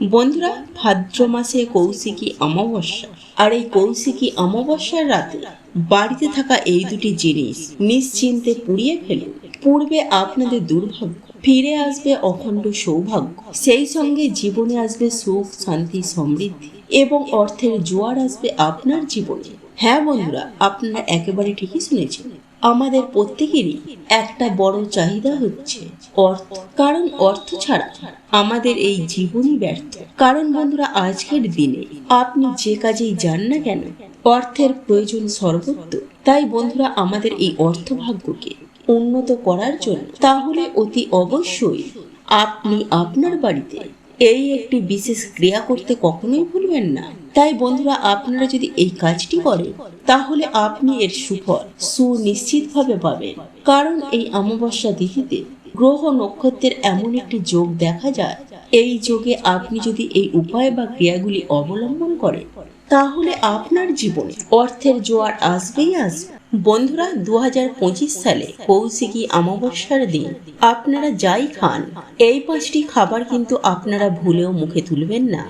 বন্ধুরা, ভাদ্র মাসে কৌশিকী অমাবস্যা। আর এই কৌশিকী অমাবস্যার রাতে বাড়িতে থাকা এই দুটি জিনিস নিশ্চিন্তে পুড়িয়ে ফেলুন পূর্বে আপনাদের দুর্ভাগ্য, ফিরে আসবে অখণ্ড সৌভাগ্য। সেই সঙ্গে জীবনে আসবে সুখ, শান্তি, সমৃদ্ধি এবং অর্থের জোয়ার আসবে আপনার জীবনে। হ্যাঁ বন্ধুরা, আপনারা একেবারে ঠিকই শুনেছেন। আমাদের প্রত্যেকেরই একটা বড় চাহিদা হচ্ছে অর্থ। কারণ অর্থ ছাড়া আমাদের এই জীবনই ব্যর্থ। কারণ বন্ধুরা, আজকের দিনে আপনি যে কাজেই যান না কেন, অর্থের প্রয়োজন সর্বত্র তাই বন্ধুরা, আমাদের এই অর্থভাগ্যকে উন্নত করার জন্য তাহলে অতি অবশ্যই আপনি আপনার বাড়িতে এই একটি বিশেষ ক্রিয়া করতে কখনোই ভুলবেন না। তাই বন্ধুরা, আপনারা যদি এই কাজটি করেন, তাহলে আপনি এর সুফল সুনিশ্চিতভাবে পাবেন। কারণ এই অমাবস্যা তিথিতে গ্রহ নক্ষত্রের এমন একটি যোগ দেখা যায়। এই যোগে আপনি যদি এই উপায় বা ক্রিয়াগুলি অবলম্বন করেন, তাহলে আপনার জীবনে অর্থের জোয়ার আসবেই আসবে। বন্ধুরা দু হাজার পঁচিশ সালে কৌশিকী অমাবস্যার দিন, আপনারা যাই খান, এই পাঁচটি খাবার কিন্তু আপনারা ভুলেও মুখে তুলবেন না।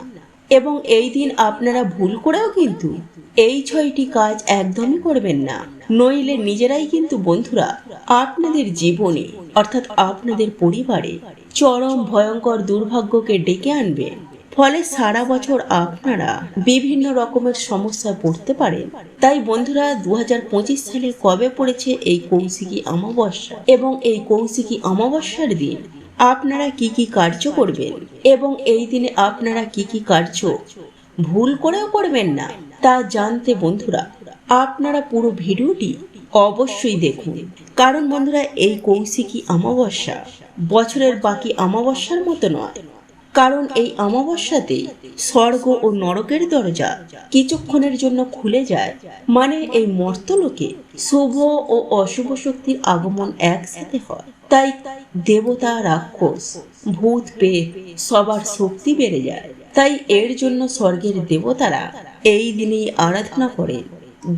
এবং এই দিন আপনারা ভুল করেও কিন্তু এই ছয়টি কাজ একদমই করবেন না। নইলে নিজেরাই কিন্তু বন্ধুরা আপনাদের জীবনে, অর্থাৎ আপনাদের পরিবারে চরম ভয়ঙ্কর দুর্ভাগ্যকে ডেকে আনবে। ফলে সারা বছর আপনারা বিভিন্ন রকমের সমস্যায় পড়তে পারেন। তাই বন্ধুরা দু হাজার পঁচিশ সালে কবে পড়েছে এই কৌশিকী অমাবস্যা? এবং এই কৌশিকী অমাবস্যার দিন আপনারা কি কি কার্য করবেন? এবং এই দিনে আপনারা কি কি কার্য? ভুল করেও করবেন না। তা জানতে বন্ধুরা, আপনারা পুরো ভিডিওটি অবশ্যই দেখুন। কারণ বন্ধুরা, এই কৌশিকী অমাবস্যা বছরের বাকি অমাবস্যার মতো নয়। কারণ এই অমাবস্যাতে স্বর্গ ও নরকের দরজা কিছুক্ষণের জন্য খুলে যায়। মানে এই মর্তলোকে শুভ ও অশুভ শক্তির আগমন একসাথে হয়। তাই দেবতা রাক্ষস, ভূত পেট সবার শক্তি বেড়ে যায়। তাই এর জন্য স্বর্গের দেবতারা এই দিনেই আরাধনা করেন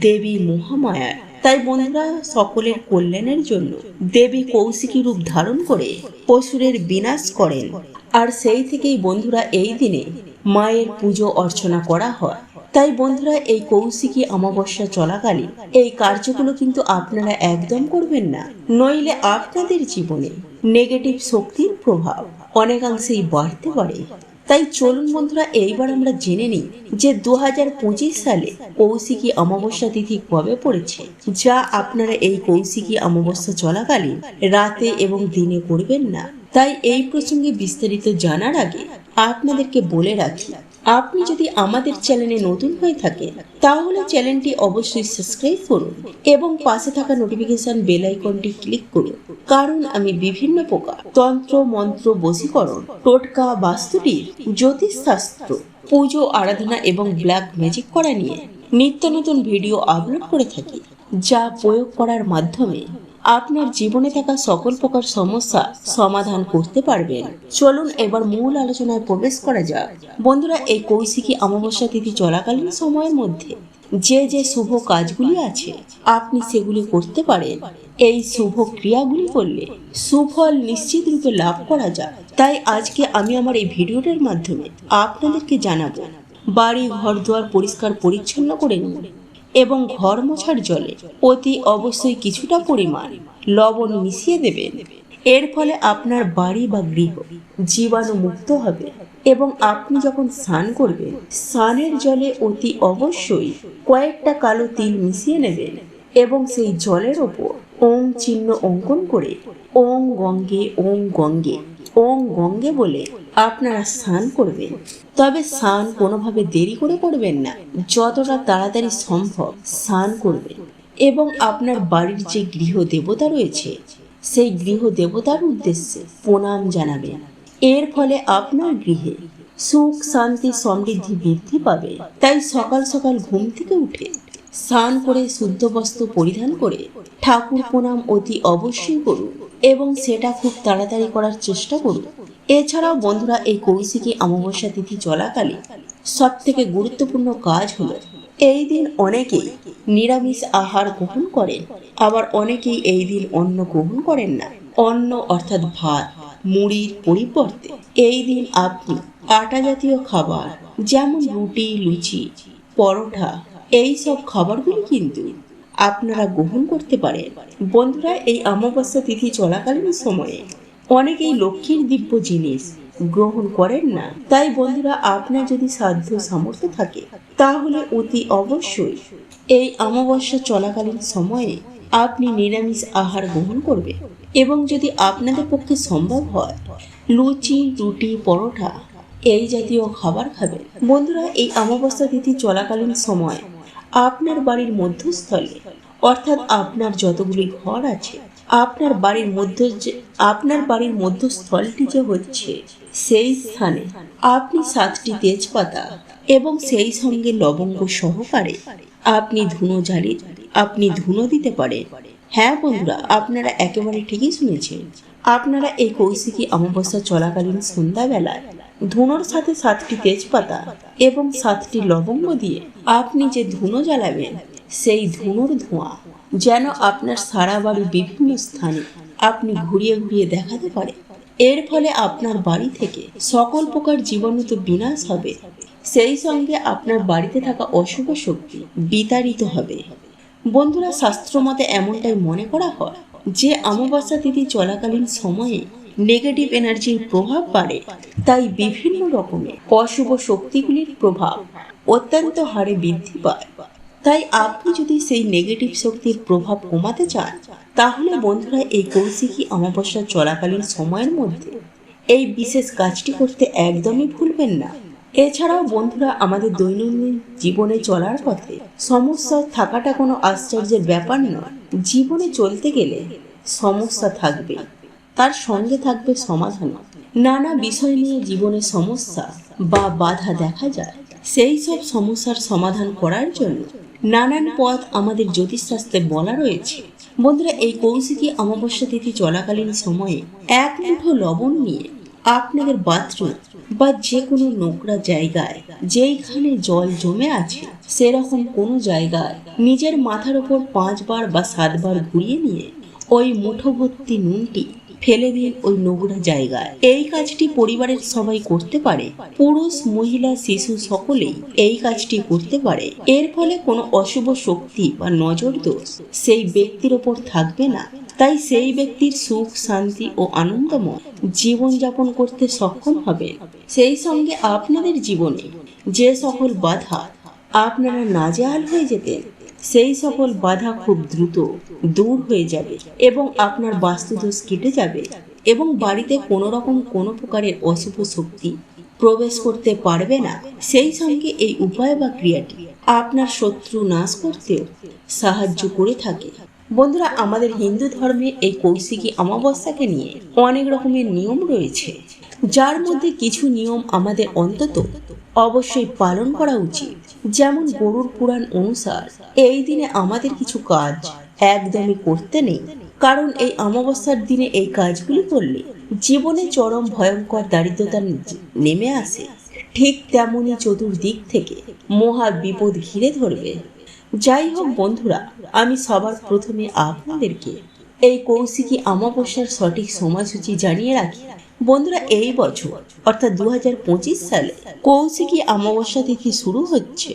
দেবী মহামায়ার। তাই বন্ধুরা, সকলের কল্যাণের জন্য দেবী কৌশিকী রূপ ধারণ করে পশুরের বিনাশ করেন। আর সেই থেকেই বন্ধুরা, এই দিনে মায়ের পুজো অর্চনা করা হয়। তাই বন্ধুরা, এই কৌশিকী অমাবস্যা চলাকালীন এই কার্যগুলো কিন্তু আপনারা একদম করবেন না। নইলে আপনাদের জীবনে নেগেটিভ শক্তির প্রভাব অনেকাংশেই বাড়তে পারে। তাই চলুন বন্ধুরা, এইবার আমরা জেনে নিই যে দু হাজার পঁচিশ সালে কৌশিকী অমাবস্যা তিথি কবে পড়েছে, যা আপনারা এই কৌশিকী অমাবস্যা চলাকালীন রাতে এবং দিনে করবেন না। তাই এই প্রসঙ্গে বিস্তারিত জানার আগে আপনাদেরকে বলে রাখি আপনি যদি আমাদের চ্যানেলে নতুন হয়ে থাকেন তাহলে চ্যানেলটি অবশ্যই সাবস্ক্রাইব করুন এবং পাশে থাকা নোটিফিকেশন বেল আইকনটি ক্লিক করুন। কারণ আমি বিভিন্ন প্রকার তন্ত্র, মন্ত্র, বশীকরণ, টোটকা, বাস্তুটির জ্যোতিষশাস্ত্র পুজো, আরাধনা এবং ব্ল্যাক ম্যাজিক করা নিয়ে নিত্য নতুন ভিডিও আপলোড করে থাকি, যা প্রয়োগ করার মাধ্যমে আপনার জীবনে থাকা সকল প্রকার সমস্যা সমাধান করতে পারবেন। চলুন এবার মূল আলোচনায় প্রবেশ করা যাক। বন্ধুরা, এই কৌশিকী অমাবস্যা তিথি চলাকালীন সময়ের মধ্যে যে যে শুভ কাজগুলি আছে, আপনি সেগুলি করতে পারেন। এই শুভ ক্রিয়াগুলি করলে সুফল নিশ্চিত রূপে লাভ করা যায়। তাই আজকে আমি আমার এই ভিডিওটার মাধ্যমে আপনাদেরকে জানাব বাড়ি ঘর দুয়ার পরিষ্কার পরিচ্ছন্ন করে নিন। এবং ঘর মোছার জলে অতি অবশ্যই কিছুটা পরিমাণ লবণ মিশিয়ে দেবেন। এর ফলে আপনার বাড়ি বা গৃহ জীবাণু মুক্ত হবে এবং আপনি যখন স্নান করবেন, স্নানের জলে অতি অবশ্যই কয়েকটা কালো তিল মিশিয়ে নেবেন এবং সেই জলের ওপর ওং চিহ্ন অঙ্কন করে ওং গঙ্গে ওং গঙ্গে ওং গঙ্গে বলে আপনারা স্নান করবেন। তবে স্নান কোনোভাবে দেরি করে করবেন না। যতটা তাড়াতাড়ি সম্ভব স্নান করবেন এবং আপনার বাড়ির যে গৃহ দেবতা রয়েছে, সেই গৃহ দেবতার উদ্দেশ্যে প্রণাম জানাবেন। এর ফলে আপনার গৃহে সুখ, শান্তি, সমৃদ্ধি বৃদ্ধি পাবে। তাই সকাল সকাল ঘুম থেকে উঠে স্নান করে শুদ্ধ বস্ত্র পরিধান করে ঠাকুর প্রণাম অতি অবশ্যই করুন। এবং সেটা খুব তাড়াতাড়ি করার চেষ্টা করুন। এছাড়াও বন্ধুরা, এই কৌশিকী অমাবস্যা তিথি চলাকালীন সব থেকে গুরুত্বপূর্ণ কাজ হলো, এই দিন অনেকেই নিরামিষ আহার গ্রহণ করেন, আবার অনেকেই এই দিন অন্ন গ্রহণ করেন না। অন্ন অর্থাৎ ভাত, মুড়ির পরিবর্তে এই দিন আপনি আটা জাতীয় খাবার, যেমন রুটি, লুচি, পরোটা, এই সব খাবারগুলি কিন্তু আপনারা গ্রহণ করতে পারেন। বন্ধুরা, এই অমাবস্যা তিথি চলাকালীন সময়ে অনেকেই লক্ষ্মীর দিব্য জিনিস গ্রহণ করেন না। তাই বন্ধুরা, আপনার যদি সাধ্য সামর্থ্য থাকে, তাহলে অতি অবশ্যই এই অমাবস্যা চলাকালীন সময়ে আপনি নিরামিষ আহার গ্রহণ করবে এবং যদি আপনাদের পক্ষে সম্ভব হয়, লুচি, রুটি, পরোটা, এই জাতীয় খাবার খাবেন। বন্ধুরা, এই অমাবস্যা তিথি চলাকালীন সময় আপনার বাড়ির মধ্যস্থলে, অর্থাৎ আপনার যতগুলি ঘর আছে, আপনার বাড়ির মধ্য আপনার বাড়ির মধ্যস্থলটি যে হচ্ছে, সেই স্থানে আপনি সাতটি তেজপাতা এবং সেই সঙ্গে লবঙ্গ সহকারে আপনি ধুনো জ্বালিয়ে, আপনি ধুনো দিতে পারেন। হ্যাঁ বন্ধুরা, আপনারা একেবারে ঠিকই শুনেছেন। আপনারা এই কৌশিকী অমাবস্যা চলাকালীন সন্ধ্যাবেলায় ধুনোর সাথে সাতটি তেজপাতা এবং সাতটি লবঙ্গ দিয়ে আপনি যে ধুনো জ্বালাবেন, সেই ধুনোর ধোঁয়া যেন আপনার সারা বাড়ি বিভিন্ন স্থানে আপনি ঘুরিয়ে ঘুরিয়ে দেখাতে পারে। এর ফলে আপনার বাড়ি থেকে সকল প্রকার জীবাণুত বিনাশ হবে। সেই সঙ্গে আপনার বাড়িতে থাকা অশুভ শক্তি বিতাড়িত হবে। বন্ধুরা শাস্ত্রমতে এমনটাই মনে করা হয় যে, অমাবস্যা তিথি চলাকালীন সময়ে নেগেটিভ এনার্জির প্রভাব বাড়ে। তাই বিভিন্ন রকমের অশুভ শক্তিগুলির প্রভাব অত্যন্ত হারে বৃদ্ধি পায়। তাই আপনি যদি সেই নেগেটিভ শক্তির প্রভাব কমাতে চান, তাহলে বন্ধুরা এই কৌশিকী অমাবস্যা চলাকালীন সময়ের মধ্যে? এই বিশেষ কাজটি করতে একদমই ভুলবেন না। এছাড়াও বন্ধুরা, আমাদের দৈনন্দিন জীবনে চলার পথে সমস্যা থাকাটা কোনো আশ্চর্যের ব্যাপার নয়। জীবনে চলতে গেলে সমস্যা থাকবে তার সঙ্গে থাকবে সমাধান। নানা বিষয় নিয়ে জীবনে সমস্যা বা বাধা দেখা যায়। সেই সব সমস্যার সমাধান করার জন্য নানান পথ আমাদের জ্যোতিষশাস্ত্রে বলা রয়েছে। বন্ধুরা, এই কৌশিকী অমাবস্যা তিথি চলাকালীন সময়ে এক মুঠো লবণ নিয়ে আপনাদের বাথরুম বা যে কোনো নোংরা জায়গায় যেইখানে জল জমে আছে, সেরকম কোনো জায়গায় নিজের মাথার ওপর পাঁচবার বা সাতবার ঘুরিয়ে নিয়ে ওই মুঠো ভর্তি নুনটি ফেলে দিন ওই নোংরা জায়গায়। এই কাজটি পরিবারের সবাই করতে পারে। পুরুষ, মহিলা, শিশু সকলেই এই কাজটি করতে পারে। এর ফলে কোনো অশুভ শক্তি বা নজর দোষ সেই ব্যক্তির ওপর থাকবে না। তাই সেই ব্যক্তির সুখ, শান্তি ও আনন্দময় জীবনযাপন করতে সক্ষম হবে। সেই সঙ্গে আপনাদের জীবনে যে সকল বাধা আপনারা নাজেহাল হয়ে যেতেন সেই সকল বাধা খুব দ্রুত দূর হয়ে যাবে এবং আপনার বাস্তুদোষ কেটে যাবে এবং বাড়িতে কোনো রকম কোনো প্রকারের অশুভ শক্তি প্রবেশ করতে পারবে না। সেই সঙ্গে এই উপায় বা ক্রিয়াটি আপনার শত্রু নাশ করতেও সাহায্য করে থাকে। বন্ধুরা, আমাদের হিন্দু ধর্মে এই কৌশিকী অমাবস্যাকে নিয়ে অনেক রকমের নিয়ম রয়েছে। যার মধ্যে কিছু নিয়ম আমাদের অন্তত অবশ্যই পালন করা উচিত। যেমন গরুর পুরাণ অনুসার, এই দিনে আমাদের কিছু কাজ একদমই করতে নেই, কারণ এই অমাবস্যার দিনে এই কাজগুলি করলে জীবনে চরম ভয়ঙ্কর দারিদ্রতা নেমে আসে। ঠিক তেমনই চতুর্দিক থেকে মহা বিপদ ঘিরে ধরবে। যাই হোক বন্ধুরা, আমি সবার প্রথমে আপনাদেরকে এই কৌশিকী অমাবস্যার সঠিক সময়সূচি জানিয়ে রাখি। বন্ধুরা, এই বছর, অর্থাৎ দু হাজার পঁচিশ সালে, কৌশিকী অমাবস্যা তিথি শুরু হচ্ছে।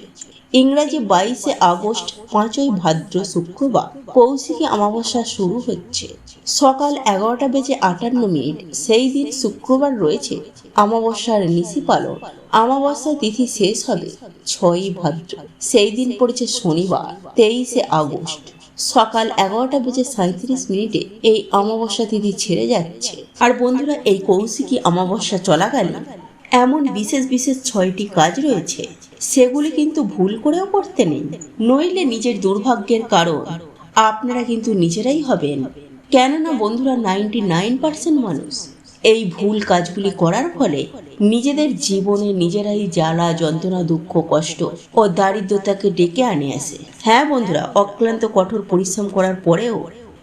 ইংরাজি বাইশে আগস্ট, পাঁচই ভাদ্র শুক্রবার কৌশিকী অমাবস্যা শুরু হচ্ছে। সকাল এগারোটা বেজে আটান্ন মিনিট, সেই দিন শুক্রবার রয়েছে অমাবস্যার নিশি পালন। অমাবস্যা তিথি শেষ হবে ছয়ই ভাদ্র। সেই দিন পড়েছে শনিবার, তেইশে আগস্ট। সকাল এগারোটা বেজে সাঁত্রিশ মিনিটে এই অমাবস্যা তিথি ছেড়ে যাচ্ছে। আর বন্ধুরা, এই কৌশিকী অমাবস্যা চলাকালীন এমন বিশেষ বিশেষ ছয়টি কাজ রয়েছে। সেগুলি কিন্তু ভুল করেও করতে নেই। নইলে নিজের দুর্ভাগ্যের কারণ আপনারা কিন্তু নিজেরাই হবেন। কেননা বন্ধুরা, নাইনটি নাইন পার্সেন্ট মানুষ এই ভুল কাজগুলি করার ফলে নিজেদের জীবনে নিজেরাই জ্বালা, যন্ত্রণা, দুঃখ, কষ্ট ও দারিদ্রতাকে ডেকে আনে আসে। হ্যাঁ বন্ধুরা, অক্লান্ত কঠোর পরিশ্রম করার পরেও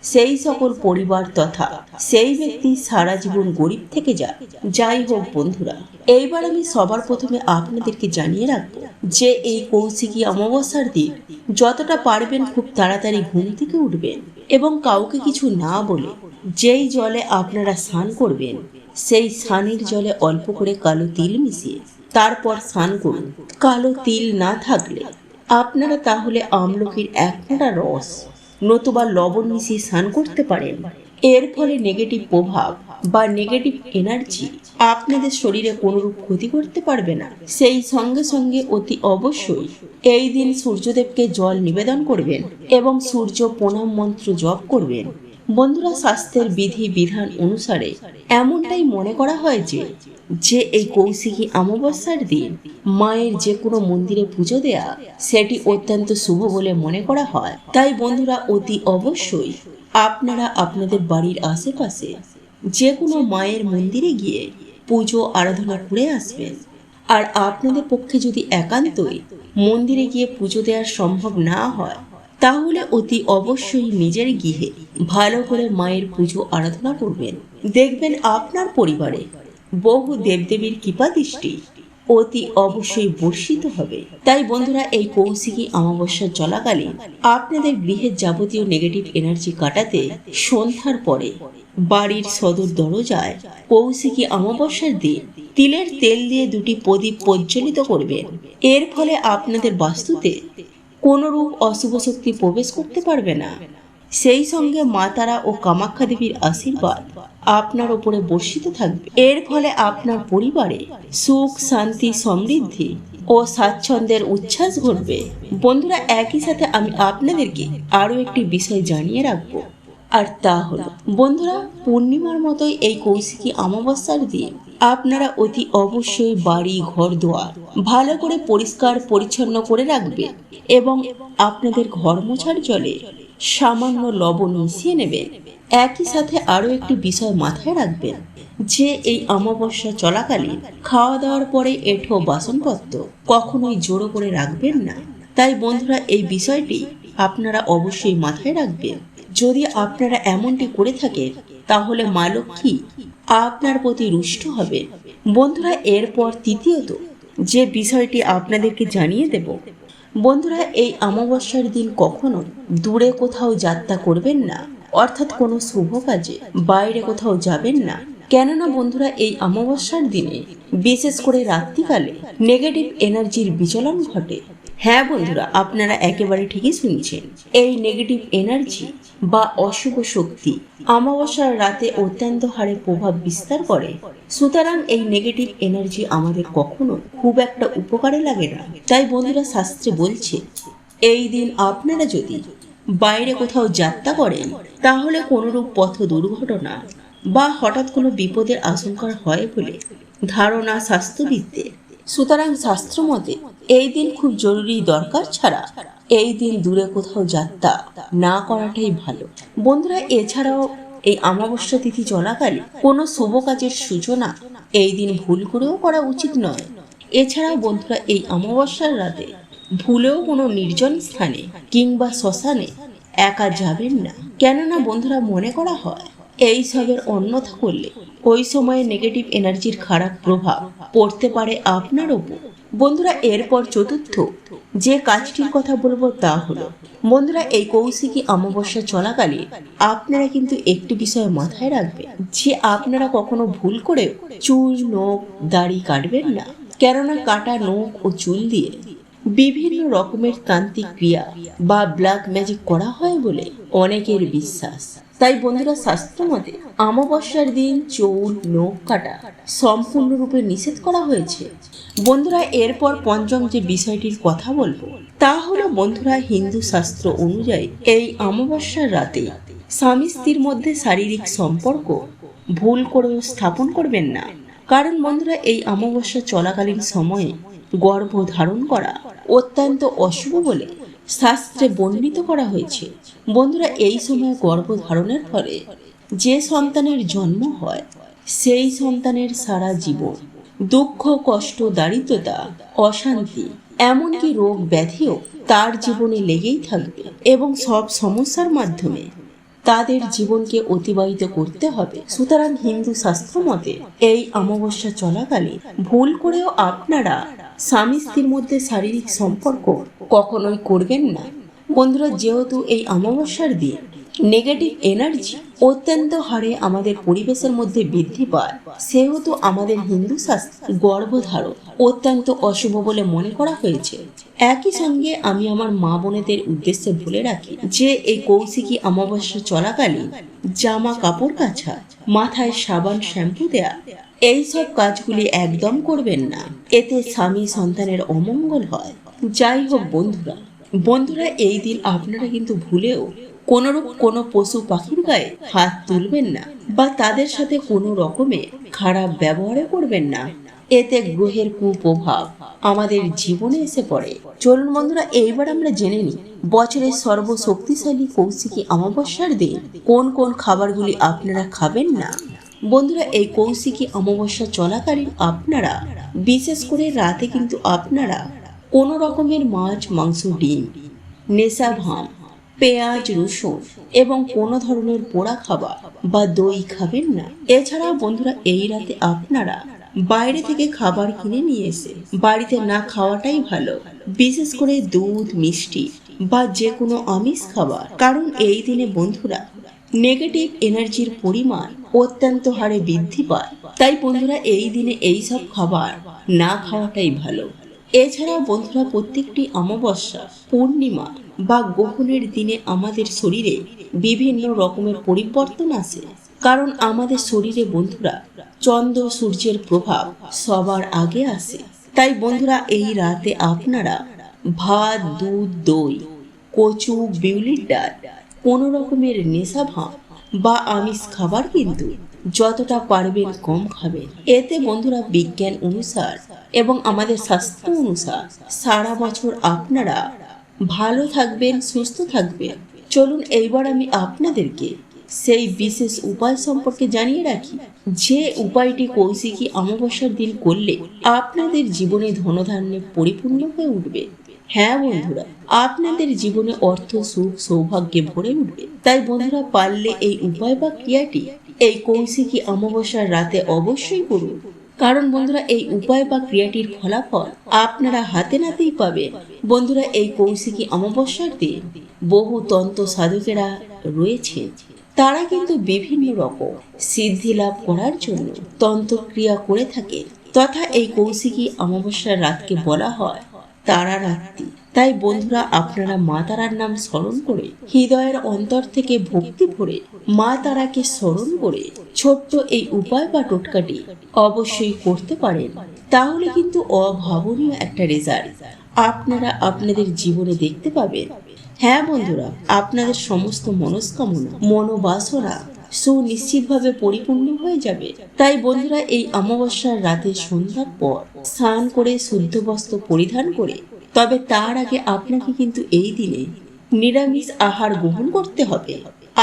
সেই সকল পরিবার তথা সেই ব্যক্তি সারা জীবন গরিব থেকে যায় যাই হোক বন্ধুরা, এইবার আমি সবার প্রথমে আপনাদেরকে জানিয়ে রাখব যে এই কৌশিকী অমাবস্যার দিন যতটা পারবেন খুব তাড়াতাড়ি ঘুম থেকে উঠবেন এবং কাউকে কিছু না বলে যেই জলে আপনারা স্নান করবেন সেই স্নানের জলে অল্প করে কালো তিল মিশিয়ে তারপর স্নান করুন। কালো তিল না থাকলে আপনারা তাহলে আমলকির এক ফোঁটা রস নতুবা লবণ মিশিয়ে স্নান করতে পারেন। এর ফলে নেগেটিভ প্রভাব বা নেগেটিভ এনার্জি আপনাদের শরীরে কোনোরূপ ক্ষতি করতে পারবে না। সেই সঙ্গে সঙ্গে অতি অবশ্যই এই দিন সূর্যদেবকে জল নিবেদন করবেন এবং সূর্য প্রণাম মন্ত্র জপ করবেন। বন্ধুরা, স্বাস্থ্যের বিধি, বিধান অনুসারে এমনটাই মনে করা হয় যে যে এই কৌশিকী অমাবস্যার দিন মায়ের যে কোনো মন্দিরে পুজো দেয়া সেটি অত্যন্ত শুভ বলে মনে করা হয়। তাই বন্ধুরা, অতি অবশ্যই আপনারা আপনাদের বাড়ির আশেপাশে যে কোনো মায়ের মন্দিরে গিয়ে পুজো, আরাধনা করে আসবেন। আর আপনাদের পক্ষে যদি একান্তই মন্দিরে গিয়ে পুজো দেওয়া সম্ভব না হয় তাহলে অতি অবশ্যই নিজের গৃহে ভালো করে মায়ের পুজো, আরাধনা করবেন। দেখবেন আপনার পরিবারে বহু দেবদেবীর কৃপা দৃষ্টি অতি অবশ্যই বর্ষিত হবে। তাই বন্ধুরা, এই কৌশিকী অমাবস্যা চলাকালীন আপনাদের গৃহের যাবতীয় নেগেটিভ এনার্জি কাটাতে সন্ধ্যার পরে বাড়ির সদর দরজায় কৌশিকী অমাবস্যার দিন তিলের তেল দিয়ে দুটি প্রদীপ প্রজ্বলিত করবেন। এর ফলে আপনাদের বাস্তুতে কোনরূপ অশুভ শক্তি প্রবেশ করতে পারবে না। সেই সঙ্গে মা তারা ও কামাখ্যা দেবীর আশীর্বাদ আপনার ওপরে বর্ষিত থাকবে। এর ফলে আপনার পরিবারে সুখ, শান্তি, সমৃদ্ধি ও স্বাচ্ছন্দ্যের উচ্ছ্বাস ঘটবে। বন্ধুরা, একই সাথে আমি আপনাদেরকে আরও একটি বিষয় জানিয়ে রাখব। আর তা হলো, বন্ধুরা, পূর্ণিমার মতোই এই কৌশিকী অমাবস্যার দিন। আপনারা অতি অবশ্যই বাড়ি, ঘর, দোয়ার ভালো করে পরিষ্কার, পরিচ্ছন্ন করে রাখবে এবং আপনাদের ঘর মোছার জলে সামান্য লবণ মিশিয়ে নেবেন। একই সাথে আরও একটি বিষয় মাথায় রাখবেন যে এই অমাবস্যা চলাকালীন খাওয়া দাওয়ার পরে এঠো বাসনপত্র কখনোই জোড়ো করে রাখবেন না। তাই বন্ধুরা, এই বিষয়টি আপনারা অবশ্যই মাথায় রাখবেন। যদি আপনারা এমনটি করে থাকেন, তাহলে মা আপনার প্রতি রুষ্ট হবে। বন্ধুরা, এরপর তৃতীয়ত যে বিষয়টি আপনাদেরকে জানিয়ে দেব। বন্ধুরা, এই অমাবস্যার দিন কখনো দূরে কোথাও যাত্রা করবেন না, অর্থাৎ কোনো শুভ কাজে বাইরে কোথাও যাবেন না। কেননা বন্ধুরা, এই অমাবস্যার দিনে বিশেষ করে রাত্রিকালে নেগেটিভ এনার্জির বিচলন ঘটে। হ্যাঁ বন্ধুরা, আপনারা একেবারে ঠিকই শুনছেন। এই নেগেটিভ এনার্জি বা অশুভ শক্তি অমাবস্যার রাতে অত্যন্ত হারে প্রভাব বিস্তার করে। সুতরাং এই নেগেটিভ এনার্জি আমাদের কখনো খুব একটা উপকারে লাগে না। তাই বন্ধুরা শাস্ত্রে বলছে, এই দিন আপনারা যদি বাইরে কোথাও যাত্রা করেন, তাহলে কোনোরূপ পথ দুর্ঘটনা বা হঠাৎ কোনো বিপদের আশঙ্কা হয় বলে ধারণা স্বাস্থ্যবিদদের সুতরাং শাস্ত্র মতে এই দিন খুব জরুরি দরকার ছাড়া। এই দিন দূরে কোথাও যাত্রা না করাটাই ভালো। বন্ধুরা, এছাড়াও এই অমাবস্যা তিথি চলাকালে কোনো শুভ কাজের সূচনা এই দিন ভুল করেও করা উচিত নয়। এছাড়াও বন্ধুরা, এই অমাবস্যার রাতে ভুলেও কোনো নির্জন স্থানে কিংবা শ্মশানে একা যাবেন না। কেননা বন্ধুরা, মনে করা হয়, এই সবের অন্যথা করলে ওই সময়ে নেগেটিভ এনার্জির খারাপ প্রভাব পড়তে পারে আপনার ওপর। বন্ধুরা, এরপর চতুর্থ। যে কাজটির কথা বলব তা হলো, বন্ধুরা, এই কৌশিকী অমাবস্যা চলাকালীন আপনারা কিন্তু একটি বিষয় মাথায় রাখবেন, যে আপনারা কখনো ভুল করে চুল, নখ, দাড়ি কাটবেন না। কেননা কাটা নখ ও চুল দিয়ে বিভিন্ন রকমের তান্ত্রিক ক্রিয়া বা ব্ল্যাক ম্যাজিক করা হয় বলে অনেকের বিশ্বাস। তাই বন্ধুরা শাস্ত্র মতে অমাবস্যার দিন চুল, নখ কাটা সম্পূর্ণরূপে নিষেধ করা হয়েছে। বন্ধুরা, এরপর পঞ্চম যে বিষয়টির কথা বলব, তা হলো বন্ধুরা, হিন্দু শাস্ত্র অনুযায়ী এই অমাবস্যার রাতে স্বামী স্ত্রীর মধ্যে শারীরিক সম্পর্ক ভুল করেও স্থাপন করবেন না। কারণ বন্ধুরা, এই অমাবস্যা চলাকালীন সময়ে গর্ভ ধারণ করা অত্যন্ত অশুভ বলে শাস্ত্রে বর্ণিত করা হয়েছে। বন্ধুরা, এই সময় গর্ভ ধারণের ফলে যে সন্তানের জন্ম হয়, সেই সন্তানের সারা জীবন দুঃখ, কষ্ট, দারিদ্রতা, অশান্তি, এমনকি রোগ ব্যাধিও তার জীবনে লেগেই থাকবে এবং সব সমস্যার মাধ্যমে তাদের জীবনকে অতিবাহিত করতে হবে। সুতরাং হিন্দু শাস্ত্র মতে এই অমাবস্যা চলাকালে ভুল করেও আপনারা স্বামী স্ত্রীর মধ্যে শারীরিক সম্পর্ক কখনোই করবেন না। বন্ধুরা, যেহেতু এই অমাবস্যার দিন নেগেটিভ এনার্জি অত্যন্ত হারে আমাদের পরিবেশের মধ্যে বৃদ্ধি পায়। সেহেতু আমাদের হিন্দু শাস্ত্রে গর্ভধারণ অত্যন্ত অশুভ বলে মনে করা হয়েছে। একই সঙ্গে আমি আমার মা বোনেদের উদ্দেশ্যে বলে রাখি যে, এই কৌশিকী অমাবস্যা চলাকালীন জামা কাপড় কাছা মাথায় সাবান শ্যাম্পু দেয়া, এইসব কাজগুলি একদম করবেন না। এতে স্বামী সন্তানের অমঙ্গল হয়। যাই হোক বন্ধুরা বন্ধুরা, এই দিন আপনারা কিন্তু ভুলেও কোনোরূপ কোনো পশু পাখির গায়ে হাত তুলবেন না বা তাদের সাথে কোনো রকমের খারাপ ব্যবহারও করবেন না। এতে গ্রহের কুপ্রভাব আমাদের জীবনে এসে পড়ে। চলুন বন্ধুরা, এইবার আমরা জেনে নিই বছরের সর্বশক্তিশালী কৌশিকী অমাবস্যার দিন কোন কোন খাবারগুলি আপনারা খাবেন না? বন্ধুরা, এই কৌশিকী অমাবস্যা চলাকালীন আপনারা, বিশেষ করে রাতে কিন্তু আপনারা কোনো রকমের মাছ, মাংস, ডিম, নেশা ভাম পেঁয়াজ, রসুন এবং কোনো ধরনের পোড়া খাবার বা দই খাবেন না। এছাড়াও বন্ধুরা, এই রাতে আপনারা বাইরে থেকে খাবার কিনে নিয়ে এসে বাড়িতে না খাওয়াটাই ভালো। বিশেষ করে দুধ, মিষ্টি বা যে কোনো আমিষ খাবার। কারণ এই দিনে বন্ধুরা নেগেটিভ এনার্জির পরিমাণ অত্যন্ত হারে বৃদ্ধি পায়। তাই বন্ধুরা, এই দিনে এই সব খাবার না খাওয়াটাই ভালো। এছাড়াও বন্ধুরা, প্রত্যেকটি অমাবস্যা পূর্ণিমা বা গ্রহণের দিনে আমাদের শরীরে বিভিন্ন রকমের পরিবর্তন আসে। কারণ আমাদের শরীরে বন্ধুরা, চন্দ্র সূর্যের প্রভাব সবার আগে আসে। তাই বন্ধুরা, এই রাতে আপনারা ভাত, দুধ, দই, কচু, বিউলির ডাল, কোনো রকমের নেশা ভাব বা আমিষ খাবার কিন্তু যতটা পারবেন কম খাবেন এতে বন্ধুরা বিজ্ঞান অনুসার এবং আমাদের স্বাস্থ্য অনুসার সারা বছর আপনারা ভালো থাকবেন, সুস্থ থাকবেন। চলুন এইবার আমি আপনাদেরকে সেই বিশেষ উপায় সম্পর্কে জানিয়ে রাখি। যে উপায়টি কৌশিকী অমাবস্যার দিন করলে আপনাদের জীবনে ধনধান্যে পরিপূর্ণ হয়ে উঠবে। হ্যাঁ বন্ধুরা, আপনাদের জীবনে অর্থ, সুখ, সৌভাগ্যে ভরে উঠবে। তাই বন্ধুরা, পারলে এই উপায় বা ক্রিয়াটি এই কৌশিকী অমাবস্যার রাতে অবশ্যই করুন কারণ বন্ধুরা, এই উপায় বা ক্রিয়াটির ফলাফল আপনারা হাতে নাতেই পাবেন। বন্ধুরা, এই কৌশিকী অমাবস্যার দিন? বহু তন্ত্র সাধকেরা রয়েছেন। তারা কিন্তু বিভিন্ন রকম সিদ্ধি লাভ করার জন্য তন্ত্রক্রিয়া করে থাকে তথা এই কৌশিকী অমাবস্যার রাতকে বলা হয় তারা রাত্রি তাই বন্ধুরা আপনারা মা তারার নাম স্মরণ করে, হৃদয়ের অন্তর থেকে ভক্তি ভরে মা তারাকে স্মরণ করে ছোট্ট এই উপায় বা টোটকাটি অবশ্যই করতে পারেন। তাহলে কিন্তু অভাবনীয় একটা রেজাল্ট আপনারা আপনাদের জীবনে দেখতে পাবেন। হ্যাঁ বন্ধুরা, আপনাদের সমস্ত মনস্কামনা, মনোবাসনা সুনিশ্চিতভাবে পরিপূর্ণ হয়ে যাবে। তাই বন্ধুরা এই অমাবস্যার রাতে সন্ধ্যার পর স্নান করে শুদ্ধ বস্ত্র পরিধান করে তবে তার আগে আপনাকে কিন্তু এই দিনে নিরামিষ আহার গ্রহণ করতে হবে।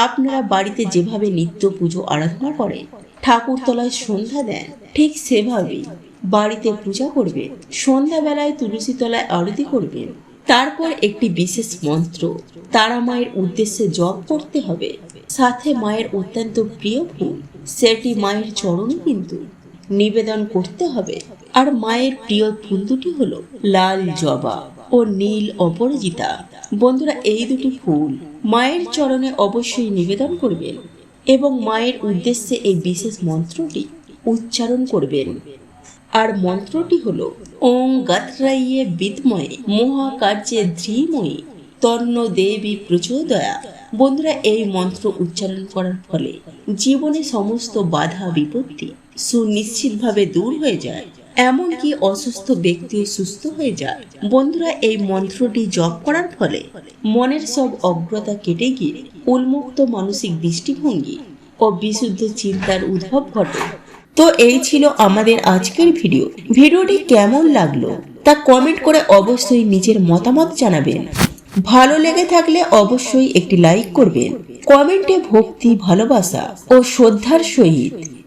আপনারা বাড়িতে যেভাবে নিত্য পুজো আরাধনা করেন, ঠাকুরতলায় সন্ধ্যা দেন, ঠিক সেভাবেই বাড়িতে পূজা করবেন, সন্ধ্যাবেলায় তুলসী তলায় আরতি করবেন। তারপর একটি বিশেষ মন্ত্র, তারা মায়ের উদ্দেশ্যে জপ করতে হবে। সাথে মায়ের অত্যন্ত প্রিয় ফুল, সেটি মায়ের চরণে কিন্তু নিবেদন করতে হবে। আর মায়ের প্রিয় ফুল দুটি হলো লাল জবা ও নীল অপরাজিতা। বন্ধুরা, এই দুটি ফুল মায়ের চরণে অবশ্যই নিবেদন করবেন এবং মায়ের উদ্দেশ্যে এই বিশেষ মন্ত্রটি উচ্চারণ করবেন। আর মন্ত্রটি হলো, ওং গাত্রাইয়ে বিদ্ময়ে মহাকার্যে ধীময়ী তন্ন দেবী প্রচোদয়া। বন্ধুরা, এই মন্ত্র উচ্চারণ করার ফলে জীবনে সমস্ত বাধা বিপত্তি সুনিশ্চিতভাবে দূর হয়ে যায়। এমনকি অসুস্থ ব্যক্তিও সুস্থ হয়ে যায়? বন্ধুরা, এই মন্ত্রটি জপ করার ফলে মনের সব অগ্রতা কেটে গিয়ে উন্মুক্ত মানসিক দৃষ্টিভঙ্গি ও বিশুদ্ধ চিন্তার উদ্ভব ঘটে। তো এই ছিল আমাদের আজকের ভিডিও। ভিডিওটি কেমন লাগল তা কমেন্ট করে অবশ্যই নিজের মতামত জানাবেন। ভালো লেগে থাকলে অবশ্যই একটি লাইক করবেন। কমেন্টে ভক্তি, ভালোবাসা ও শ্রদ্ধার সহিত